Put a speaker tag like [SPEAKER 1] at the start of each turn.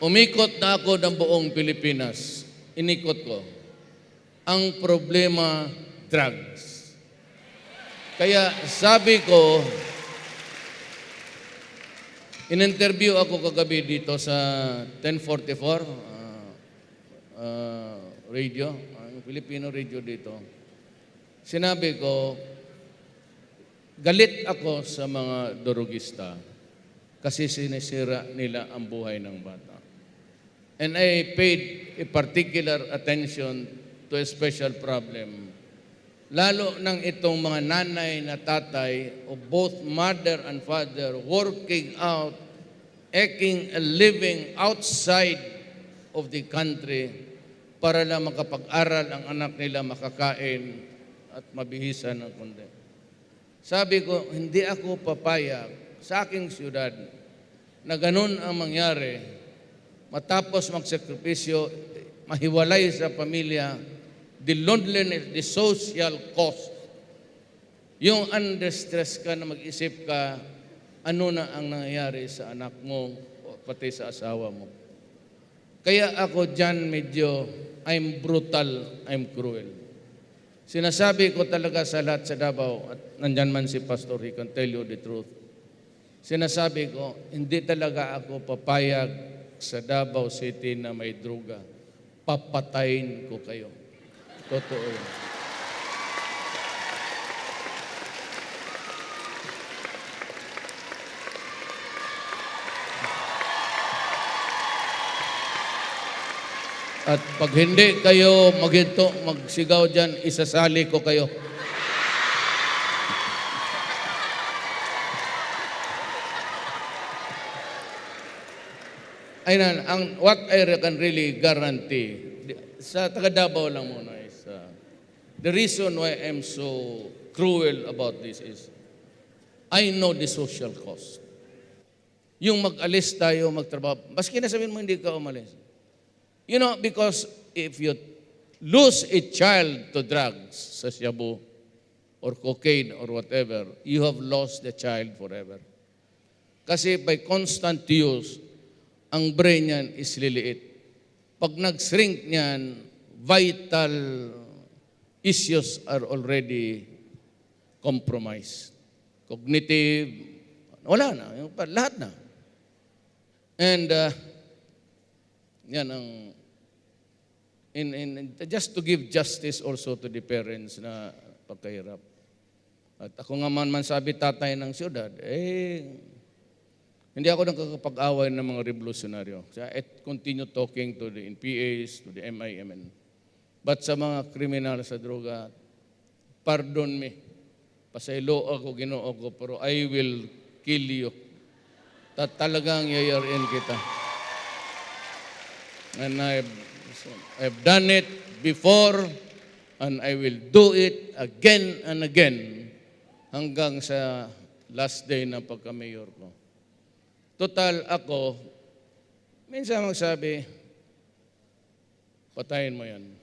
[SPEAKER 1] Umikot na ako ng buong Pilipinas. Inikot ko. Ang problema, drugs. Kaya sabi ko, in-interview ako kagabi dito sa 1044 uh, uh, radio, ang Filipino radio dito. Sinabi ko, galit ako sa mga dorogista kasi sinisira nila ang buhay ng bata. And I paid a particular attention to a special problem. Lalo ng itong mga nanay na tatay of both mother and father working out, eking a living outside of the country para lang makapag-aral ang anak nila makakain at mabihisan ng kundi. Sabi ko, hindi ako papayag sa aking siyudad na ganun ang mangyari matapos magsakripisyo, mahiwalay sa pamilya, the loneliness, the social cost, yung under-stress ka na mag-isip ka, ano na ang nangyayari sa anak mo, pati sa asawa mo. Kaya ako dyan medyo, I'm brutal, I'm cruel. Sinasabi ko talaga sa lahat sa Davao, at nandyan man si Pastor, he can tell you the truth. Sinasabi ko, hindi talaga ako papayag sa Davao City na may droga. Papatayin ko kayo. Totoo yun. At pag hindi kayo maghinto, magsigaw dyan, isasali ko kayo. Ayun, ang what I can really guarantee, sa taga Davao lang muna is, uh, the reason why I'm so cruel about this is, I know the social cost. Yung mag-alis tayo, magtrabaho, maski na sabihin mo hindi ka umalis. You know, because if you lose a child to drugs, sa shabu, or cocaine, or whatever, you have lost the child forever. Kasi by constant use, ang brain niyan is liliit. Pag nag-shrink niyan, vital issues are already compromised. Cognitive, wala na. Lahat na. And uh, yan ang in, in, just to give justice also to the parents na pagkahirap. At ako nga man man sabi tatay ng siyudad, eh, hindi ako nakakapag-away ng mga revolusyonaryo. So, I continue talking to the NPAs, to the MIMN. But sa mga kriminal sa droga, pardon me. Pasaylo ako, ginoo ko, pero I will kill you. Ta talagang yayarin kita. And I've, I've done it before, and I will do it again and again hanggang sa last day ng pagka-mayor ko. Total ako, minsan magsabi, patayin mo yan.